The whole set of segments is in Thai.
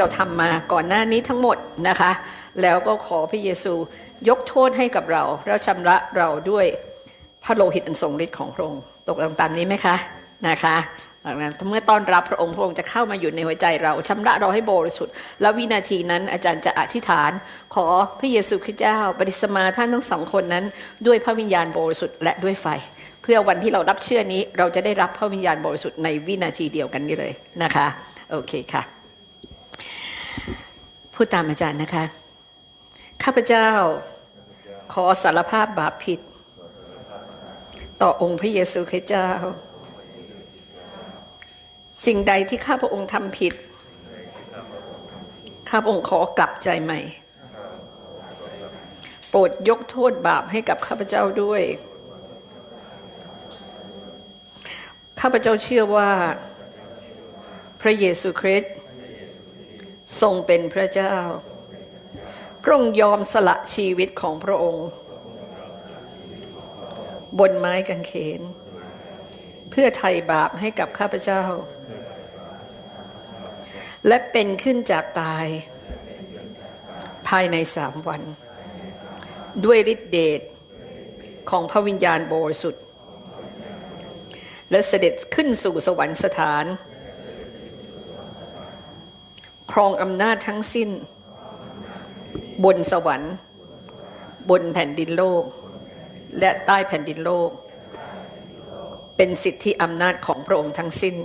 เราทำมาก่อนหน้านี้ทั้งหมดนะคะ แล้วก็ขอพระเยซูยกโทษให้กับเราแล้วชำระเราด้วยพระโลหิตอันทรงฤทธิ์ของพระองค์ตกลงตามนี้ไหมคะนะคะหลังนั้นเมื่อต้อนรับพระองค์พระองค์จะเข้ามาอยู่ในหัวใจเราชำระเราให้บริสุทธิ์แล้ววินาทีนั้นอาจารย์จะอธิษฐาน ขอพระเยซูคริสต์เจ้าบริสมาท่านทั้งสองคนนั้น ด้วยพระวิญญาณบริสุทธิ์และด้วยไฟ เพื่อวันที่เรารับเชื่อนี้เราจะได้รับพระวิญญาณบริสุทธิ์ในวินาทีเดียวกันนี้เลยนะคะ โอเคค่ะ พูดตามอาจารย์นะคะ ข้าพเจ้าขอสารภาพบาปผิด ต่อองค์พระเยซูคริสต์เจ้า สิ่งใดที่ข้าพระองค์ทำผิด ข้าพระองค์ขอกลับใจใหม่ โปรดยกโทษบาปให้กับข้าพเจ้าด้วย ข้าพเจ้าเชื่อว่า พระเยซูคริสต์ ทรงเป็นพระเจ้า พระองค์ยอมสละชีวิตของพระองค์ บนไม้กางเขน เพื่อไถ่บาปให้กับข้าพเจ้า และเป็นขึ้นจากตาย ภายในสามวัน ด้วยฤทธิเดชของพระวิญญาณบริสุทธิ์และเสด็จขึ้นสู่สวรรคสถาน ครองอำนาจทั้งสิ้น บนสวรรค์ บนแผ่นดินโลก และใต้แผ่นดินโลก เป็นสิทธิอำนาจของพระองค์ทั้งสิ้น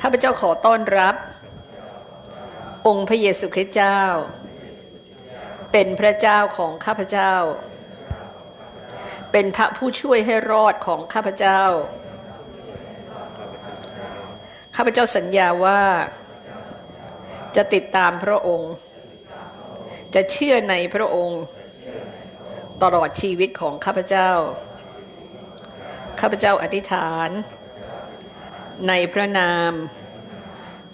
ข้าพเจ้าขอต้อนรับ องค์พระเยซูคริสต์เจ้า เป็นพระเจ้าของข้าพเจ้า เป็นพระผู้ช่วยให้รอดของข้าพเจ้า ข้าพเจ้าสัญญาว่าจะติดตามพระองค์ จะเชื่อในพระองค์ ตลอดชีวิตของข้าพเจ้า ข้าพเจ้าอธิษฐาน ในพระนาม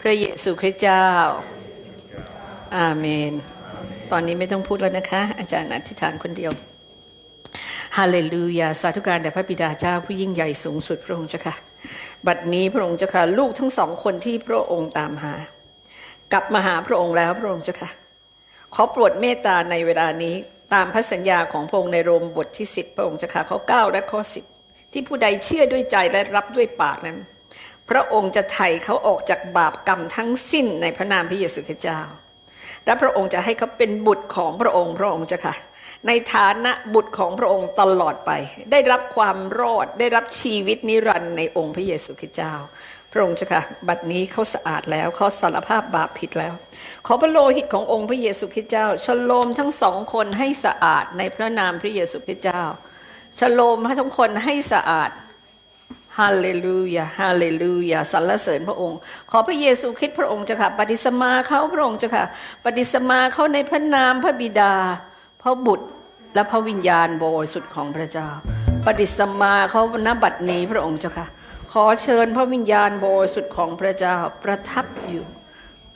พระเยซูคริสต์เจ้า อาเมน ตอนนี้ไม่ต้องพูดแล้วนะคะ อาจารย์อธิษฐานคนเดียวฮาเลลูยา สาธุการแด่พระบิดาเจ้าผู้ยิ่งใหญ่สูงสุดพระองค์เจ้าค่ะ บัดนี้พระองค์เจ้าค่ะลูกทั้งสองคนที่พระองค์ตามหา กลับมาหาพระองค์แล้วพระองค์เจ้าค่ะขอโปรดเมตตาในเวลานี้ตามพระสัญญาของพระองค์ในโรมบทที่สิบพระองค์เจ้าค่ะข้อเก้าและข้อสิบที่ผู้ใดเชื่อด้วยใจและรับด้วยปากนั้น พระองค์จะไถ่เขาออกจากบาปกรรมทั้งสิ้นในพระนามพระเยซูคริสต์เจ้า และพระองค์จะให้เขาเป็นบุตรของพระองค์พระองค์เจ้าค่ะ ในฐานะบุตรของพระองค์ตลอดไป ได้รับความรอดได้รับชีวิตนิรันดร์ในองค์พระเยซูคริสต์เจ้า พระองค์เจ้าค่ะบัดนี้เขาสะอาดแล้วเขาสารภาพบาปผิดแล้ว ขอพระโลหิตขององค์พระเยซูคริสต์เจ้าชโลมทั้งสองคนให้สะอาดในพระนามพระเยซูคริสต์เจ้าชโลมทั้งคนให้สะอาดฮาเลลูยาฮาเลลูยาสรรเสริญพระองค์ ขอพระเยซูคริสต์พระองค์เจ้าค่ะปฏิสมาเขาพระองค์เจ้าค่ะปฏิสมาเขาในพระนามพระบิดา พระบุตรและพระวิญญาณบริสุทธิ์ของพระเจ้า ปฏิสมาเขาณบัดนี้พระองค์เจ้าค่ะ ขอเชิญพระวิญญาณบริสุทธิ์ของพระเจ้าประทับอยู่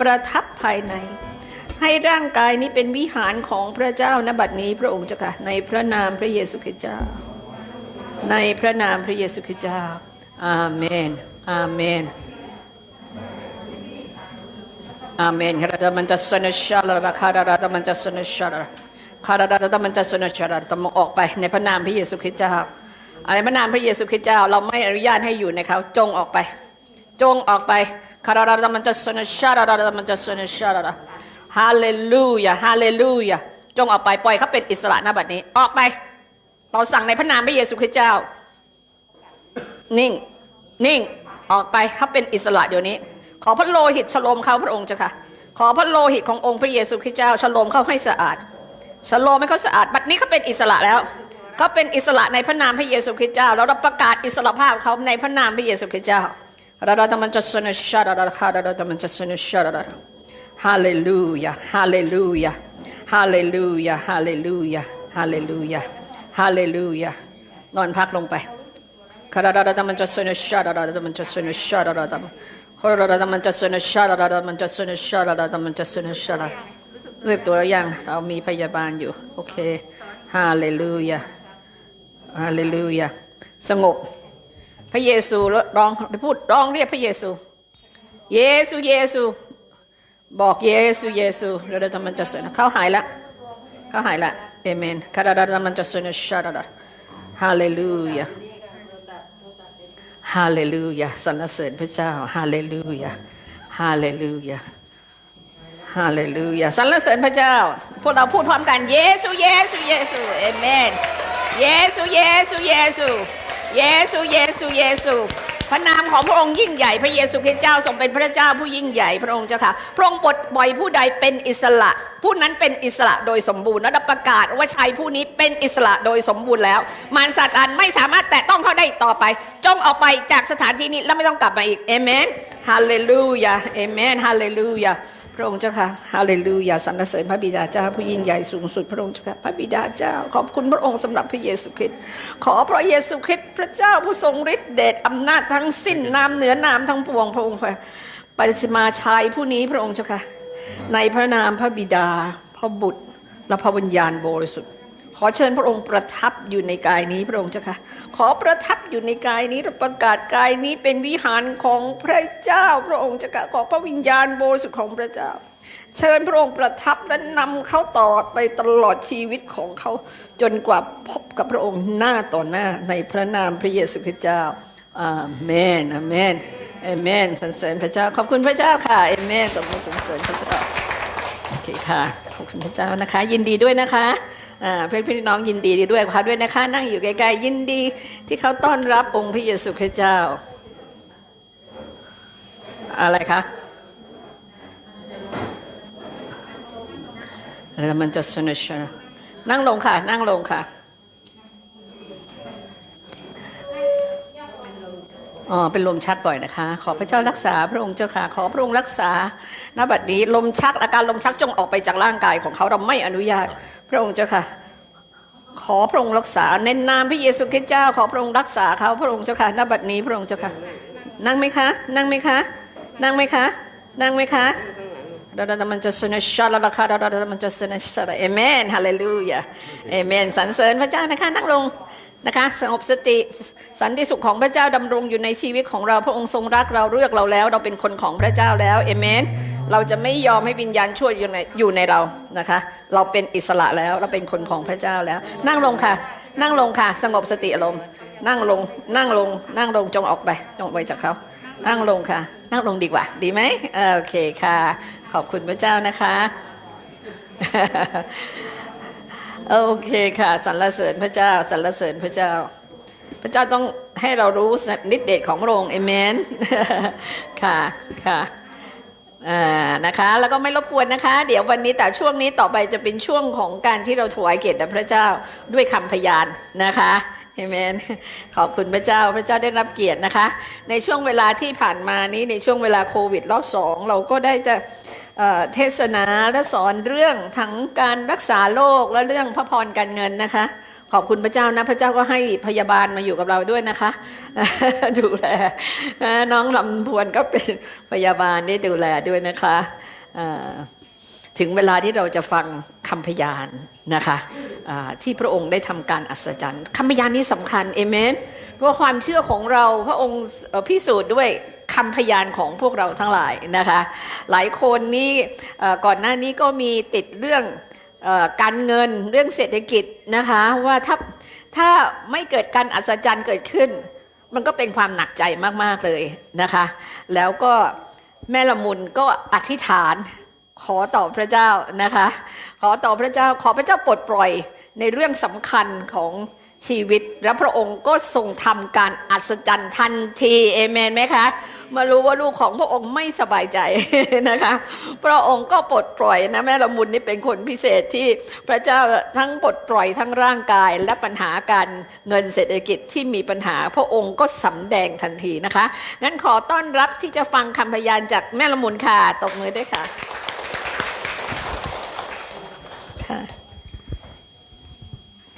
ประทับภายใน ให้ร่างกายนี้เป็นวิหารของพระเจ้าณบัดนี้พระองค์เจ้าค่ะ ในพระนามพระเยซูคริสต์เจ้า ในพระนามพระเยซูคริสต์เจ้า อาเมน อาเมน อาเมนคราดามันจะสนชาลาคาราดามันจะสนชาลา คาราดาตมันจะสนชาลาต้องออกไปในพระนามพระเยซูคริสต์เจ้าในพระนามพระเยซูคริสต์เจ้าเราไม่อนุญาตให้อยู่ในเขาจงออกไป จงออกไปคาราดาตมันจะสนชาลามันจะสนชาลาฮาเลลูยาฮาเลลูยาจงออกไปปล่อยเขาเป็นอิสระนะบัดนี้ออกไปเราสั่งในพระนามพระเยซูคริสต์เจ้า นิ่ง นิ่งออกไปเขาเป็นอิสระเดี๋ยวนี้ ขอพระโลหิตฉลมเขาพระองค์เจ้าค่ะ ขอพระโลหิตขององค์พระเยซูคริสต์เจ้าฉลมเขาให้สะอาด ฉโลมให้เขาสะอาด บัดนี้เขาเป็นอิสระแล้วเขาเป็นอิสระในพระนามพระเยซูคริสต์เจ้า เราประกาศอิสระภาพเขาในพระนามพระเยซูคริสต์เจ้าเราเราจะมันจะสนชาเราเราเราจะมันจะสนชาเราฮาเลลูยาฮาเลลูยาฮาเลลูยาฮาเลลูยาฮาเลลูยาฮาเลลูยานอนพักลงไปคาราดามันจะสนชาราดามันจะสนชาราดาคาราดามันจะสนชาราดามันจะสนชาราดามันจะสนชารา เรียบตัวแล้วยัง เรามีพยาบาลอยู่ โอเคฮาเลลูยาฮาเลลูยาสงบ พระเยซูร้องพูดร้องเรียกพระเยซู เยซูเยซู บอกเยซูเยซูเราได้ทำมันจะเสนเขาหายละเขาหายละเอเมนคาราดาทำมันจะเสนชาดาดาฮาเลลูยาฮาเลลูยาสรรเสริญพระเจ้าฮาเลลูยาฮาเลลูยา ฮาเลลูยาสรรเสริญพระเจ้า พวกเราพูดพร้อมกัน เยซู เยซู เยซูเอเมน เยซู เยซู เยซู เยซู เยซู เยซูพระนามของพระองค์ยิ่งใหญ่พระเยซูคริสต์เจ้าทรงเป็นพระเจ้าผู้ยิ่งใหญ่พระองค์เจ้าค่ะ พระองค์ปลดปล่อยผู้ใดเป็นอิสระ ผู้นั้นเป็นอิสระโดยสมบูรณ์และประกาศว่าชายผู้นี้เป็นอิสระโดยสมบูรณ์แล้ว มารซาตานไม่สามารถแตะต้องเขาได้ต่อไป จงออกไปจากสถานที่นี้แล้วไม่ต้องกลับมาอีกเอเมนฮาเลลูยาเอเมนฮาเลลูยา พระองค์เจ้าค่ะฮาเลลูยาสรรเสริญพระบิดาเจ้าผู้ยิ่งใหญ่สูงสุดพระองค์เจ้าค่ะพระบิดาเจ้า ขอบคุณพระองค์สำหรับพระเยซูคริสต์ขอพระเยซูคริสต์พระเจ้าผู้ทรงฤทธิ์เดชอำนาจทั้งสิ้นนามเหนือนามทั้งปวงพระองค์ค่ะปริสมาชายผู้นี้พระองค์เจ้าค่ะในพระนามพระบิดาพระบุตรและพระวิญญาณบริสุทธิ์ อเชิญพระองค์ประทับอยู่ในกายนี้พระองค์เจ้าค่ะ ขอประทับอยู่ในกายนี้ประกาศกายนี้เป็นวิหารของพระเจ้าพระองค์เจ้าค่ะขอพระวิญญาณบริสุทธิ์ของพระเจ้า เชิญพระองค์ประทับและนำเขาตลอดไปตลอดชีวิตของเขาจนกว่าพบกับพระองค์หน้าต่อหน้าในพระนามพระเยซูคริสต์เจ้าอาเมนอาเมนอเมนสรรเสริญพระเจ้า ขอบคุณพระเจ้าค่ะอเมนสมบูรณ์สรรเสริญพระเจ้าโอเคค่ะ ขอบคุณพระเจ้านะคะ ยินดีด้วยนะคะ เพื่อนพี่น้องยินดีด้วยค่ะด้วยนะคะ นั่งอยู่ใกล้ๆยินดีที่เขาต้อนรับองค์พระเยซูคริสต์เจ้า อะไรคะแล้วมันจะสนุกนั่งลงค่ะ นั่งลงค่ะ อ๋อเป็นลมชักบ่อยนะคะ ขอพระเจ้ารักษาพระองค์เจ้าค่ะ ขอพระองค์รักษาณบัดนี้ลมชักอาการลมชักจงออกไปจากร่างกายของเขาเราไม่อนุญาต พระองค์เจ้าค่ะ ขอพระองค์รักษาในนามพระเยซูคริสต์เจ้า ขอพระองค์รักษาเขาพระองค์เจ้าค่ะณบัดนี้พระองค์เจ้าค่ะ นั่งไหมคะ นั่งไหมคะ นั่งไหมคะ นั่งไหมคะดาดามันจะสนชาลาคาดาดามันจะสนชาเอเมนฮาเลลูยาเอเมนสรรเสริญพระเจ้านะคะนั่งลง นะคะสงบสติสันติสุขของพระเจ้าดำรงอยู่ในชีวิตของเราพระองค์ทรงรักเราเลือกเราแล้ว เราเป็นคนของพระเจ้าแล้วเอเมนเราจะไม่ยอมให้วิญญาณชั่วอยู่ในอยู่ในเรานะคะ เราเป็นอิสระแล้วเราเป็นคนของพระเจ้าแล้ว นั่งลงค่ะ นั่งลงค่ะ สงบสติอารมณ์นั่งลงนั่งลง นั่งลงจงออกไปจงออกไปจากเขานั่งลงค่ะ นั่งลงดีกว่า ดีไหมเออโอเคค่ะ ขอบคุณพระเจ้านะคะ โอเคค่ะสรรเสริญพระเจ้าสรรเสริญพระเจ้า พระเจ้าต้องให้เรารู้นิดเดชของพระองค์เอเมนค่ะค่ะอ่านะคะแล้วก็ไม่รบกวนนะคะ เดี๋ยววันนี้แต่ช่วงนี้ต่อไปจะเป็นช่วงของการที่เราถวายเกียรติแด่พระเจ้าด้วยคำพยานนะคะเอเมนขอบคุณพระเจ้าพระเจ้าได้รับเกียรตินะคะ ในช่วงเวลาที่ผ่านมานี้ในช่วงเวลาโควิดรอบสองเราก็ได้จะ เทศนาและสอนเรื่องทั้งการรักษาโรคและเรื่องพระพรการเงินนะคะ ขอบคุณพระเจ้านะพระเจ้าก็ให้พยาบาลมาอยู่กับเราด้วยนะคะ ดูแลน้องลำพวนก็เป็นพยาบาลได้ดูแลด้วยนะคะถึงเวลาที่เราจะฟังคำพยานนะคะที่พระองค์ได้ทำการอัศจรรย์คำพยานนี้สำคัญเอเมนเพราะความเชื่อของเราพระองค์พิสูจน์ด้วย คำพยานของพวกเราทั้งหลายนะคะ หลายคนนี่ก่อนหน้านี้ก็มีติดเรื่องอการเงินเรื่องเศรษฐกิจนะคะว่าถ้าถ้าไม่เกิดการอัศจรรย์เกิดขึ้น มันก็เป็นความหนักใจมากๆเลยนะคะ แล้วก็แม่ละมุนก็อธิษฐานขอต่อพระเจ้านะคะ ขอต่อพระเจ้าขอพระเจ้าปลดปล่อยในเรื่องสำคัญของ ชีวิต และพระองค์ก็ทรงทำการอัศจรรย์ทันทีเอเมนไหมคะ มารู้ว่าลูกของพระองค์ไม่สบายใจนะคะ พระองค์ก็ปลดปล่อยนะแม่ละมุนนี่เป็นคนพิเศษที่พระเจ้าทั้งปลดปล่อยทั้งร่างกายและปัญหาการเงินเศรษฐกิจที่มีปัญหา พระองค์ก็สำแดงทันทีนะคะงั้นขอต้อนรับที่จะฟังคำพยานจากแม่ละมุนค่ะตบมือด้วยค่ะ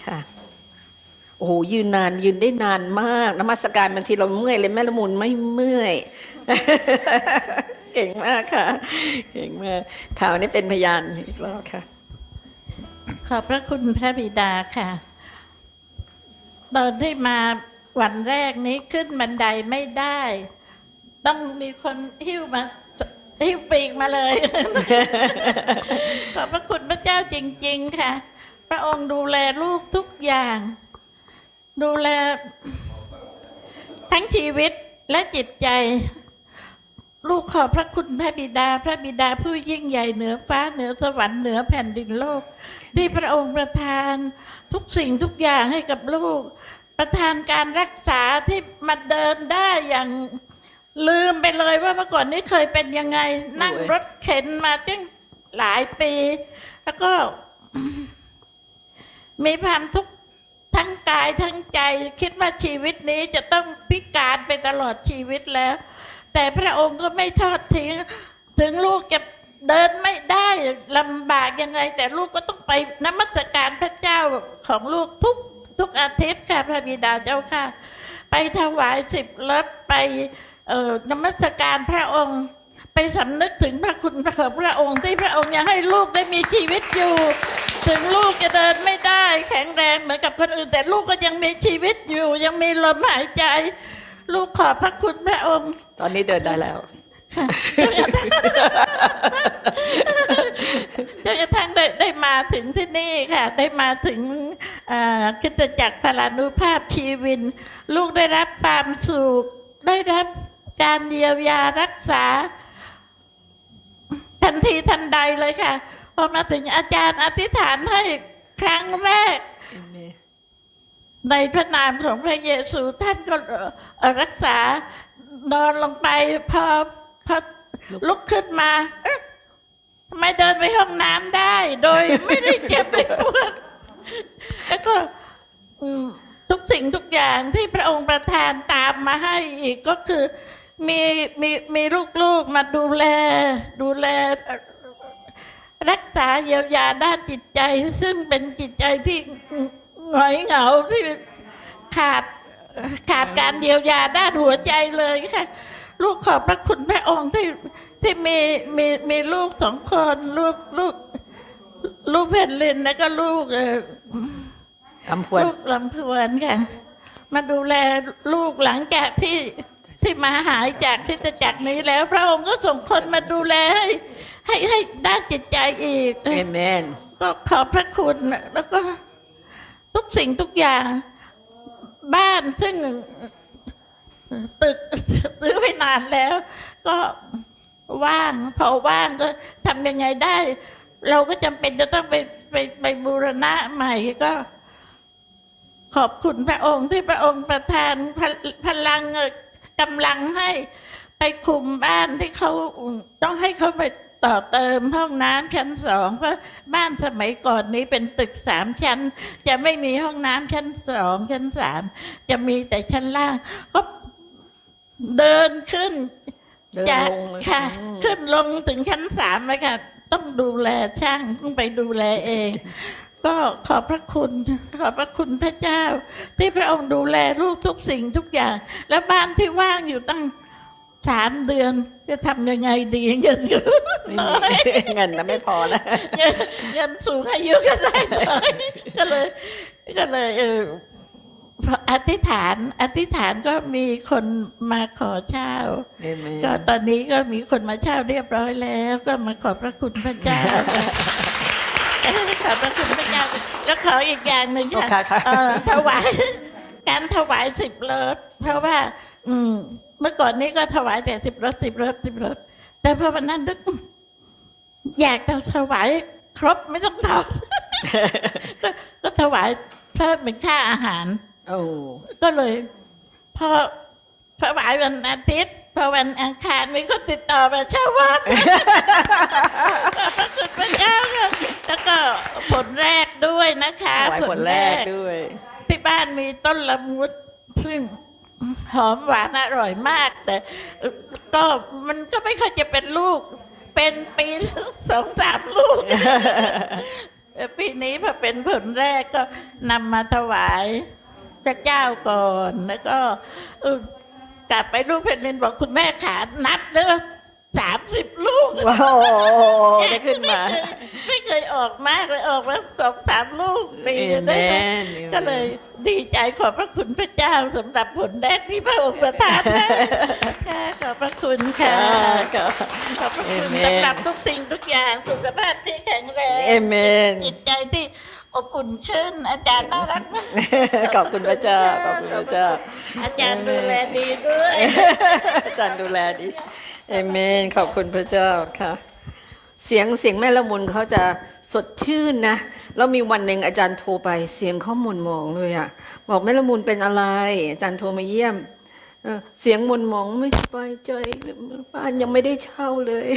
ค่ะ โอ้โหยืนนานยืนได้นานมากนมัสการบางทีเราเมื่อยเลยแม่ละมุนไม่เมื่อยเก่งมากค่ะเก่งมากข่าวนี้เป็นพยานอีกรอบค่ะ ขอบพระคุณพระบิดาค่ะ ตอนที่มาวันแรกนี้ขึ้นบันไดไม่ได้ ต้องมีคนหิ้วมาหิ้วปีกมาเลย ขอบพระคุณพระเจ้าจริง ๆ ค่ะ พระองค์ดูแลลูกทุกอย่าง ดูแล ทั้งชีวิตและจิตใจ ลูกขอพระคุณพระบิดา พระบิดาผู้ยิ่งใหญ่เหนือฟ้าเหนือสวรรค์เหนือแผ่นดินโลก ที่พระองค์ประทานทุกสิ่งทุกอย่างให้กับลูก ประทานการรักษาที่มาเดินได้อย่างลืมไปเลยว่าเมื่อก่อนนี้เคยเป็นยังไง นั่งรถเข็นมาตั้งหลายปี แล้วก็มีความทุกข์ ทั้งกายทั้งใจคิดว่าชีวิตนี้จะต้องพิการไปตลอดชีวิตแล้ว แต่พระองค์ก็ไม่ทอดทิ้ง ถึงลูกจะเดินไม่ได้ลำบากยังไง แต่ลูกก็ต้องไปนมัสการพระเจ้าของลูกทุกทุกอาทิตย์ค่ะพระบิดาเจ้าค่ะ ไปถวายสิบรถไปเอ่อนมัสการพระองค์ ไปสำนึกถึงพระคุณของพระองค์ที่พระองค์ยังให้ลูกได้มีชีวิตอยู่ ถึงลูกจะเดินไม่ได้ แข็งแรงเหมือนกับคนอื่น แต่ลูกก็ยังมีชีวิตอยู่ ยังมีลมหายใจ ลูกขอบพระคุณพระองค์ ตอนนี้เดินได้แล้วจนกระทั่งได้ได้มาถึงที่นี่ค่ะ ได้มาถึงอ่าคริสตจักรพลานุภาพชีวิน ลูกได้รับความสุขได้รับการเยียวยารักษา ทันทีทันใดเลยค่ะ พอมาถึงอาจารย์อธิษฐานให้ครั้งแรก ในพระนามของพระเยซูท่านก็เอ่อรักษานอนลงไปพอพอลุกขึ้นมาเอ๊ะทำไมเดินไปห้องน้ำได้ โดยไม่ได้เจ็บไปปวดแล้วก็อืมทุกสิ่งทุกอย่างที่พระองค์ประทานตามมาให้อีกก็คือ มีมีมีลูกๆมาดูแล ดูแลเอ่อรักษาเยียวยาด้านจิตใจ ซึ่งเป็นจิตใจที่หงอยเหงาที่ขาดขาดการเยียวยาด้านหัวใจเลยค่ะ ลูกขอบพระคุณพระองค์ที่ที่มีมีมีลูกสองคนลูกลูกลูกเพนลินแล้วก็ลูกเออคำพวนลูกลำพวนค่ะ มาดูแลลูกหลังจากที่ ที่มาหายจากที่จะจักรนี้แล้ว พระองค์ก็ส่งคนมาดูแลให้ให้ให้ด้านจิตใจอีกเอเมนก็ขอบพระคุณแล้วก็ทุกสิ่งทุกอย่าง บ้านซึ่งตึกซื้อไปนานแล้ว ก็ว่างพอว่างก็ทำยังไงได้ เราก็จำเป็นจะต้องไปไปไปบูรณะใหม่ก็ขอบคุณพระองค์ที่พระองค์ประทานพลพลังเอ่อ กำลังให้ไปคุมบ้านที่เขาต้องให้เขาไปต่อเติมห้องน้ำชั้นสองเพราะบ้านสมัยก่อนนี้เป็นตึกสามชั้น จะไม่มีห้องน้ำชั้นสองชั้นสามจะมีแต่ชั้นล่างก็เดินขึ้นเดินจากลงเลยค่ะอืมขึ้นลงถึงชั้นสามเลยค่ะ ต้องดูแลช่างต้องไปดูแลเอง ก็ขอบพระคุณ ขอบพระคุณพระเจ้า ที่พระองค์ดูแลลูกทุกสิ่งทุกอย่าง แล้วบ้านที่ว่างอยู่ตั้งสามเดือนจะทำยังไงดีเงินก็ไม่น้มีอยเงินนะไม่พอนะเงินเงินสูงอายุก็ได้น้อยก็เลย ก็เลยเออพออธิษฐาน อธิษฐานก็มีคนมาขอเช่าเอเมนก็ตอนนี้ก็มีคนมาเช่าเรียบร้อยแล้ว ก็มาขอบพระคุณพระเจ้าขอบพระคุณพระเจ้าแล้วขออีกอย่างหนึ่งค่ะค่ะค่ะ เอ่อถวายการถวายสิบรถเพราะว่า อืม เมื่อก่อนนี้ก็ถวายแต่สิบรถสิบรถสิบรถแต่พอวันนั้นนึกอยากจะถวายครบไม่ต้องถอดก็ก็ถวายเพิ่มเป็นค่าอาหาร โอ้ก็เลยพอถวายวันอาทิตย์พอวันอังคารมีคนติดต่อมาเช่าวัด ขอบพระคุณพระเจ้าค่ะแล้วก็ผลแรก ด้วยนะคะถวายผลแรกด้วย ที่บ้านมีต้นละมุดซึ่งหอมหวานอร่อยมาก แต่ก็มันก็ไม่ค่อยจะเป็นลูก เป็นปีสองสามลูกเอ่อปีนี้พอเป็นผลแรกก็นำมาถวายพระเจ้าก่อนแล้วก็เออกลับไปลูกแผ่นดินบอกคุณแม่ขานับแล้ว สามสิบลูกว้าวได้ขึ้นมา ไม่เคยออกมากเลยออกมาสองสามลูกปีเอเมได้ไหมนก็เลยดีใจขอบพระคุณพระเจ้าสำหรับผลแรกที่พระองค์ประทานให้ค่ะขอบพระคุณค่ะค่ะขอบพระคุณ Amen สำหรับทุกสิ่งทุกอย่างสุขภาพที่แข็งแรงเอเมนจิตใจที่อบอุ่นขึ้น อาจารย์น่ารักมากขอบคุณพระเจ้าขอบคุณพระเจ้า อาจารย์ดูแลดีด้วย อาจารย์ดูแลดี เอเมน ขอบคุณพระเจ้าค่ะ เสียงเสียงแม่ละมุนเขาจะสดชื่นนะ แล้วมีวันหนึ่งอาจารย์โทรไป เสียงเขาหมุนมองเลยอะบอกแม่ละมุนเป็นอะไร อาจารย์โทรมาเยี่ยมเสียงหมุนมองไม่สบายใจบ้านยังไม่ได้เช่าเลย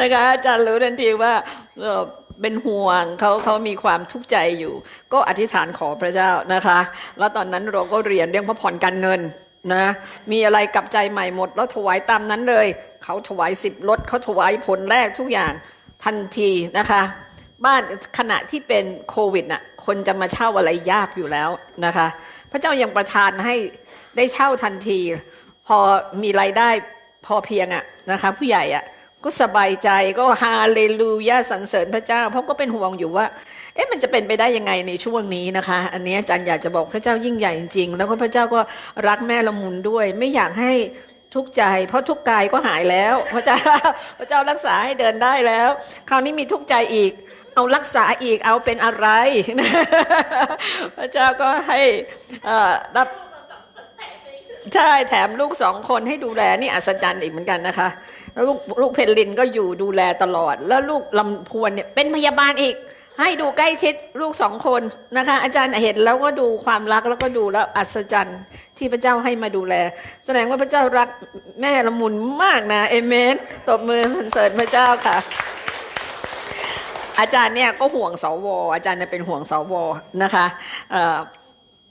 นะคะ อาจารย์รู้ทันทีว่าเอ่อเป็นห่วงเขาเขามีความทุกข์ใจอยู่ ก็อธิษฐานขอพระเจ้านะคะ แล้วตอนนั้นเราก็เรียนเรื่องพระพรการเงิน นะ มีอะไรกลับใจใหม่หมด แล้วถวายตามนั้นเลย เขาถวายสิบรถเขาถวายผลแรกทุกอย่างทันทีนะคะ บ้านขณะที่เป็นโควิดน่ะ คนจะมาเช่าอะไรยากอยู่แล้วนะคะ พระเจ้ายังประทานให้ได้เช่าทันที พอมีรายได้พอเพียงอะนะคะ ผู้ใหญ่อะก็สบายใจก็ฮาเลลูยาสรรเสริญพระเจ้า เพราะก็เป็นห่วงอยู่ว่า เอ๊ะมันจะเป็นไปได้ยังไงในช่วงนี้นะคะ อันนี้อาจารย์อยากจะบอกพระเจ้ายิ่งใหญ่จริงๆ แล้วก็พระเจ้าก็รักแม่ละมุนด้วย ไม่อยากให้ทุกข์ใจ เพราะทุกกายก็หายแล้ว พระเจ้าพระเจ้ารักษาให้เดินได้แล้ว คราวนี้มีทุกข์ใจอีก เอารักษาอีกเอาเป็นอะไร พระเจ้าก็ให้อ่อรับใช่แถมลูกสองคนให้ดูแลนี่อัศจรรย์อีกเหมือนกันนะคะ แล้วลูกลูกเพนลินก็อยู่ดูแลตลอด แล้วลูกลำพวนเนี่ยเป็นพยาบาลอีก ให้ดูใกล้ชิดลูกสองคนนะคะ อาจารย์เห็นแล้วก็ดูความรักแล้วก็ดูแล้วอัศจรรย์ที่พระเจ้าให้มาดูแล แสดงว่าพระเจ้ารักแม่ละมุนมากนะเอเมนตบมือสรรเสริญพระเจ้าค่ะ อาจารย์เนี่ยก็ห่วงสวอาจารย์เป็นห่วงสวนะคะ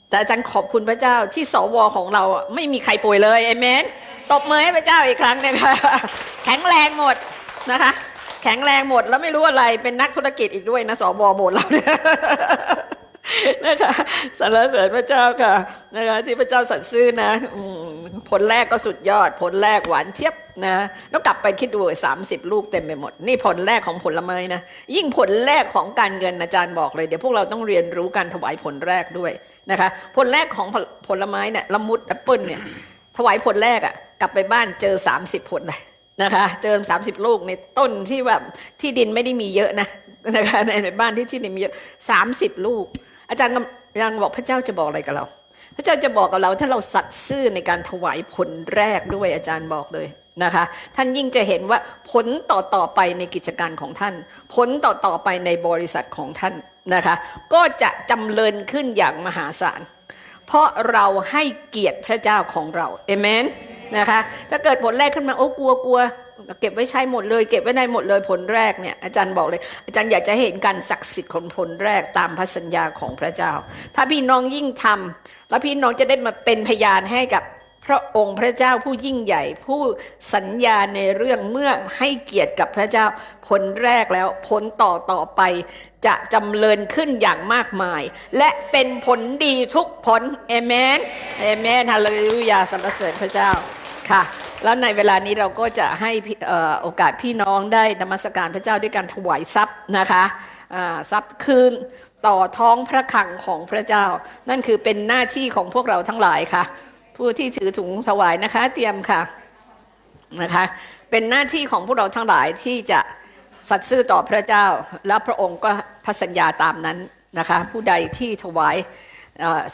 แต่อาจารย์ขอบคุณพระเจ้าที่สวของเราไม่มีใครป่วยเลยเอเมนตบมือให้พระเจ้าอีกครั้งหนึงค่ะแข็งแรงหมดนะคะ แข็งแรงหมดแล้วไม่รู้อะไรเป็นนักธุรกิจอีกด้วยนะสวโบสถ์เราเนี่ยนะคะสรรเสริญพระเจ้าค่ะนะคะที่พระเจ้าสัตย์ซื่อนะอผลแรกก็สุดยอด ผลแรกหวานเชียบนะแล้วกลับไปคิดดูสามสิบลูกเต็มไปหมด นี่ผลแรกของผลไม้นะยิ่งผลแรกของการเงินอาจารย์บอกเลยเดี๋ยวพวกเราต้องเรียนรู้การถวายผลแรกด้วยนะคะผลแรกของผลผลไม้เนี่ยละมุดแอปเปิลเนี่ยถวายผลแรกอะ่ะกลับไปบ้านเจอสามสิบผลเลย นะคะเจอสามสิบลูกในต้นที่แบบที่ดินไม่ได้มีเยอะนะนะคะในบ้านที่ที่ดินมีเยอะสามสิบลูก อาจารย์ยังบอกพระเจ้าจะบอกอะไรกับเรา พระเจ้าจะบอกกับเราถ้าเราสัตย์ซื่อในการถวายผลแรกด้วยอาจารย์บอกเลยนะคะ ท่านยิ่งจะเห็นว่าผลต่อต่อไปในกิจการของท่าน ผลต่อต่อไปในบริษัทของท่านนะคะ ก็จะจำเริญขึ้นอย่างมหาศาลเพราะเราให้เกียรติพระเจ้าของเราเอเมน นะคะ ถ้าเกิดผลแรกขึ้นมาโอ้กลัวกลัวเก็บไว้ใช้หมดเลย เก็บไว้ในหมดเลยผลแรกเนี่ยอาจารย์บอกเลย อาจารย์อยากจะเห็นการศักดิ์สิทธิ์ของผลแรกตามพระสัญญาของพระเจ้า ถ้าพี่น้องยิ่งทำแล้วพี่น้องจะได้มาเป็นพยานให้กับ พระองค์พระเจ้าผู้ยิ่งใหญ่ผู้สัญญาในเรื่องเมื่อให้เกียรติกับพระเจ้าผลแรกแล้วผลต่อต่อไปจะจำเริญขึ้นอย่างมากมาย และเป็นผลดีทุกผลเอเมนเอเมนฮาเลลูยาสรรเสริญพระเจ้าค่ะ แล้วในเวลานี้เราก็จะให้โอกาสพี่น้องได้นมัสการพระเจ้าด้วยการถวายทรัพย์นะคะทรัพย์คืนต่อท้องพระคลังของพระเจ้า นั่นคือเป็นหน้าที่ของพวกเราทั้งหลายค่ะ ผู้ที่ถือถุงถวายนะคะ เตรียมค่ะนะคะ เป็นหน้าที่ของพวกเราทั้งหลายที่จะสัตย์ซื่อต่อพระเจ้า แล้วพระองค์ก็พระสัญญาตามนั้นนะคะ ผู้ใดที่ถวาย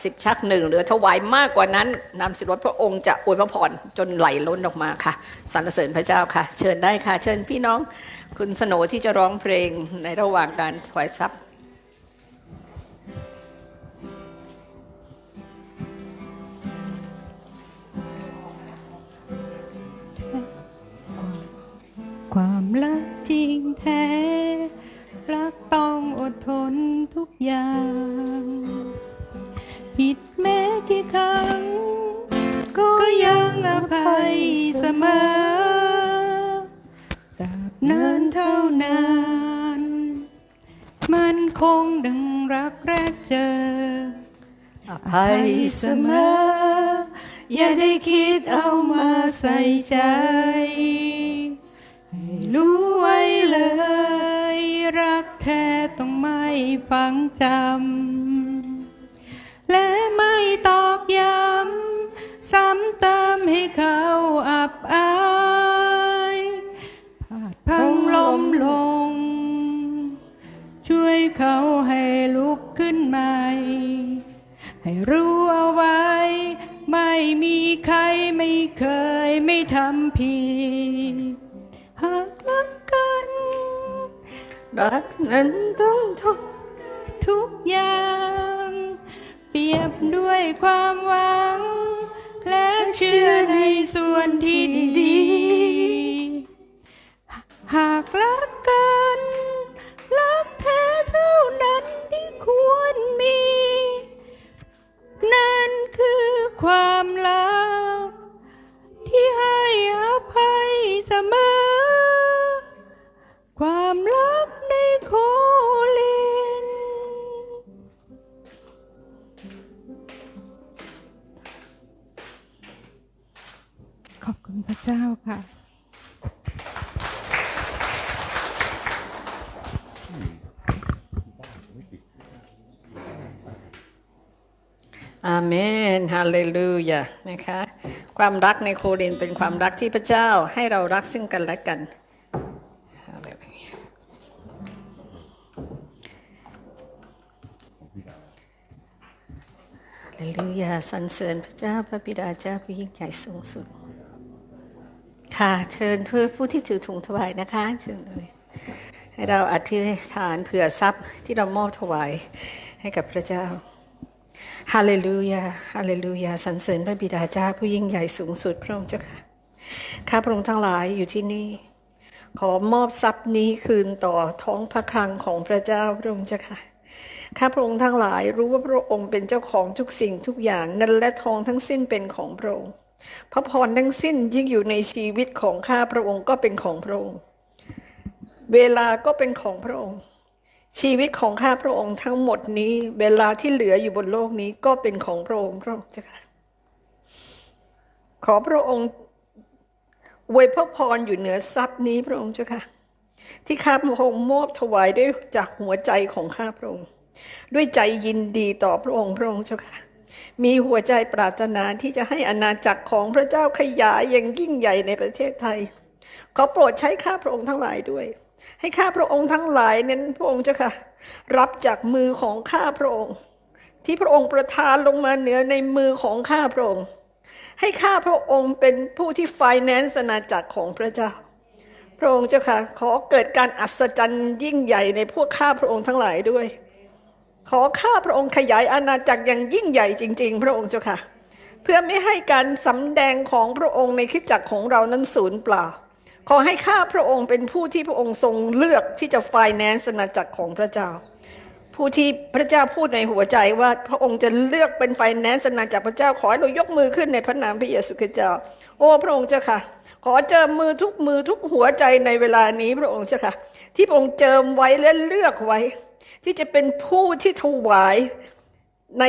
สิบชักหนึ่งหรือถวายมากกว่านั้นนำสิรถพระองค์จะอวยพระพรจนไหลล้นออกมาค่ะสรรเสริญพระเจ้าค่ะ เชิญได้ค่ะ เชิญพี่น้องคุณสโหนที่จะร้องเพลงในระหว่างการถวายทรัพย์ ความรักจริงแท้ รักต้องอดทนทุกอย่าง ผิดแม้กี่ครั้ง ก็ยังอภัยเสมอตราบนานเท่านาน มันคงดังรักแรกเจอ อภัยเสมอ อย่าได้คิดเอามาใส่ใจ รู้ไว้เลย รักแท้ต้องไม่ฟังจำ และไม่ตอกย้ำ ซ้ำเติมให้เขาอับอายผาดพังลมลง ช่วยเขาให้ลุกขึ้นใหม่ ให้รู้เอาไว้ ไม่มีใครไม่เคยไม่ทำผิด รักนั้นต้องทนทุกอย่าง เปรียบด้วยความหวัง และเชื่อในส่วนที่ดี หากรักกัน รักแท้เท่านั้นที่ควรมี นั่นคือความรัก ที่ให้อภัยเสมอ ความรัก ในโคเลนขอบคุณพระเจ้าค่ะ อาเมนฮาเลลูยานะคะ ความรักในโครินเป็นความรักที่พระเจ้าให้เรารักซึ่งกันและกัน เลลูยาสรรเสริญพระเจ้าพระบิดาเจ้าผู้ยิ่งใหญ่สูงสุด ค่ะเชิญเพื่อผู้ที่ถือถุงถวายนะคะเชิญเลยให้เราอธิษฐานเผื่อทรัพย์ที่เรามอบถวายให้กับพระเจ้าฮาเลลูยาฮาเลลูยาสรรเสริญพระบิดาเจ้าผู้ยิ่งใหญ่สูงสุดพระองค์เจ้าค่ะข้าพระองค์ทั้งหลายอยู่ที่นี่ ขอมอบทรัพย์นี้คืนต่อท้องพระคลังของพระเจ้าพระองค์เจ้าค่ะ ข้าพระองค์ทั้งหลายรู้ว่าพระองค์เป็นเจ้าของทุกสิ่งทุกอย่างเงินและทองทั้งสิ้นเป็นของพระองค์พระพรทั้งสิ้นยิ่งอยู่ในชีวิตของข้าพระองค์ก็เป็นของพระองค์ เวลาก็เป็นของพระองค์ ชีวิตของข้าพระองค์ทั้งหมดนี้ เวลาที่เหลืออยู่บนโลกนี้ก็เป็นของพระองค์พระองค์เจ้าค่ะขอพระองค์อวยพระพรอยู่เหนือทรัพย์นี้พระองค์เจ้าค่ะ ที่ข้าพระองค์มอบถวายด้วยจากหัวใจของข้าพระองค์ ด้วยใจยินดีต่อพระองค์พระองค์เจ้าค่ะมีหัวใจปรารถนาที่จะให้อาณาจักรของพระเจ้าขยายอย่างยิ่งใหญ่ในประเทศไทย ขอโปรดใช้ข้าพระองค์ทั้งหลายด้วย ให้ข้าพระองค์ทั้งหลายเน้นพระองค์เจ้าค่ะ รับจากมือของข้าพระองค์ ที่พระองค์ประทานลงมาเหนือในมือของข้าพระองค์ ให้ข้าพระองค์เป็นผู้ที่ไฟแนนซ์อาณาจักรของพระเจ้า พระองค์เจ้าค่ะ ขอเกิดการอัศจรรย์ยิ่งใหญ่ในพวกข้าพระองค์ทั้งหลายด้วย ขอข้าพระองค์ขยายอาณาจักรอย่างยิ่งใหญ่จริง ๆ พระองค์เจ้าค่ะ เพื่อไม่ให้การสำแดงของพระองค์ในคริสตจักรของเรานั้นสูญเปล่า ขอให้ข้าพระองค์เป็นผู้ที่พระองค์ทรงเลือกที่จะไฟแนนซ์อาณาจักรของพระเจ้า ผู้ที่พระเจ้าพูดในหัวใจว่าพระองค์จะเลือกเป็นไฟแนนซ์อาณาจักรพระเจ้าขอให้เรายกมือขึ้นในพระนามพระเยซูคริสต์เจ้า โอ้พระองค์เจ้าค่ะ ขอเจิมมือทุกมือทุกหัวใจในเวลานี้พระองค์เจ้าค่ะ ที่พระองค์เจิมไว้และเลือกไว้ ที่จะเป็นผู้ที่ถวายใน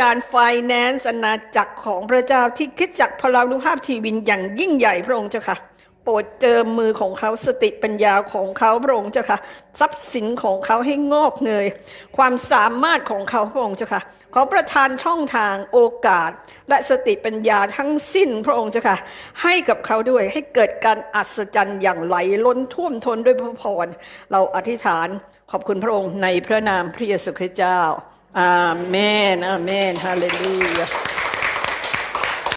การไฟแนนซ์อาณาจักรของพระเจ้าที่คิดจักรพลานุภาพทีวินอย่างยิ่งใหญ่พระองค์เจ้าค่ะโปรดเจิมมือของเขาสติปัญญาของเขาพระองค์เจ้าค่ะ ทรัพย์สินของเขาให้งอกเงย ความสามารถของเขาพระองค์เจ้าค่ะ ขอประทานช่องทางโอกาส และสติปัญญาทั้งสิ้นพระองค์เจ้าค่ะ ให้กับเขาด้วยให้เกิดการอัศจรรย์อย่างไหลล้นท่วมท้นด้วยพระพร เราอธิษฐานขอบคุณพระองค์ในพระนามพระเยซูคริสต์เจ้าอาเมนอาเมนฮาเลลูยา